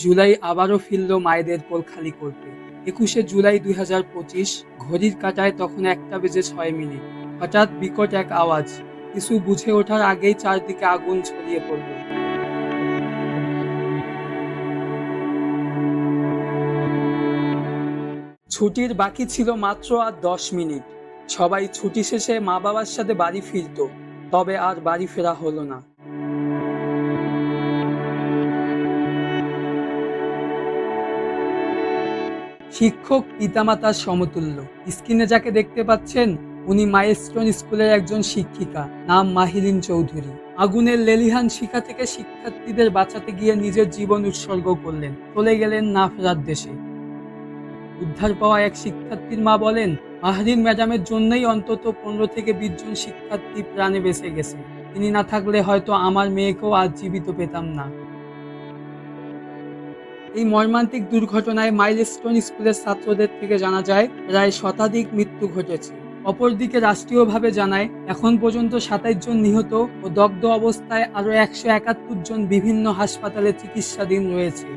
জুলাই আবারও ফিরল মায়েদের কোল খালি করতে। একুশে জুলাই দুই হাজার পঁচিশ, ঘড়ির কাটায় তখন একটা বেজে ছয় মিনিট। হঠাৎ বিকট এক আওয়াজ কিছু বুঝে ওঠার আগেই চারদিকে আগুন ছড়িয়ে পড়ল। ছুটির বাকি ছিল মাত্র আর দশ মিনিট। সবাই ছুটি শেষে মা বাবার সাথে বাড়ি ফিরতো, তবে আর বাড়ি ফেরা হলো না। শিক্ষক পিতামাতার সমতুল্য। স্ক্রিনে যাকে দেখতে পাচ্ছেন, উনি মাইলস্টোন স্কুলের একজন শিক্ষিকা, নাম মাহিলিন চৌধুরী। আগুনের লেলিহান শিখা থেকে শিক্ষার্থীদের বাঁচাতে গিয়ে নিজের জীবন উৎসর্গ করলেন। চলে গেলেন না ফেরার দেশে। উদ্ধার পাওয়া এক শিক্ষার্থীর মা বলেন মাহরিন ম্যাডামের জন্যই অন্তত পনেরো থেকে বিশ জন শিক্ষার্থী প্রাণে বেঁচে গেছে। তিনি না থাকলে হয়তো আমার মেয়েকেও আজ জীবিত পেতাম না। এই মর্মান্তিক দুর্ঘটনায় মাইলস্টোন স্কুলের ছাত্রদের থেকে জানা যায়, প্রায় শতাধিক মৃত্যু ঘটেছে। অপরদিকে রাষ্ট্রীয়ভাবে জানায়, এখন পর্যন্ত সাতাইশ জন নিহত ও দগ্ধ অবস্থায় আরও একশো একাত্তর জন বিভিন্ন হাসপাতালে চিকিৎসাধীন রয়েছে।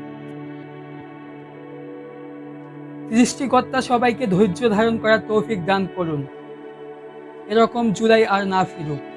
সৃষ্টিকর্তা সবাইকে ধৈর্য ধারণ করার তৌফিক দান করুন। এরকম জুলাই আর না ফিরুক।